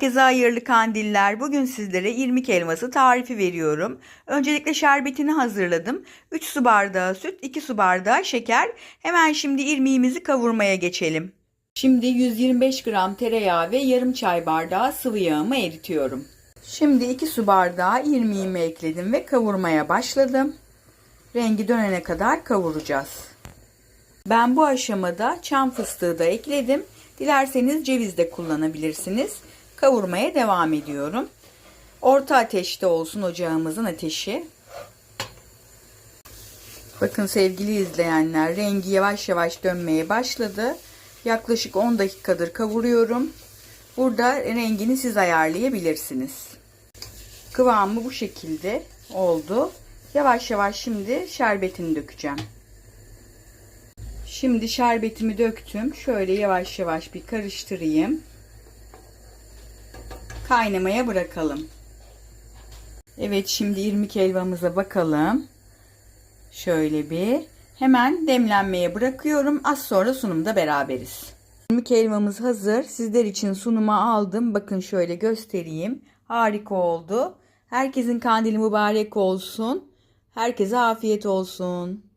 Herkese hayırlı kandiller. Bugün sizlere irmik helvası tarifi veriyorum. Öncelikle şerbetini hazırladım. 3 su bardağı süt, 2 su bardağı şeker. Hemen şimdi irmiğimizi kavurmaya geçelim. Şimdi 125 gram tereyağı ve yarım çay bardağı sıvı yağımı eritiyorum. Şimdi 2 su bardağı irmiğimi ekledim ve kavurmaya başladım. Rengi dönene kadar kavuracağız. Ben bu aşamada çam fıstığı da ekledim. Dilerseniz ceviz de kullanabilirsiniz. Kavurmaya devam ediyorum. Orta ateşte olsun ocağımızın ateşi. Bakın sevgili izleyenler rengi yavaş yavaş dönmeye başladı. Yaklaşık 10 dakikadır kavuruyorum. Burada rengini siz ayarlayabilirsiniz. Kıvamı bu şekilde oldu. Yavaş yavaş şimdi şerbetini dökeceğim. Şimdi şerbetimi döktüm. Şöyle yavaş yavaş bir karıştırayım. Kaynamaya bırakalım. Evet şimdi irmik helvamıza bakalım. Şöyle bir hemen demlenmeye bırakıyorum. Az sonra sunumda beraberiz. İrmik helvamız hazır. Sizler için sunuma aldım. Bakın şöyle göstereyim. Harika oldu. Herkesin kandili mübarek olsun. Herkese afiyet olsun.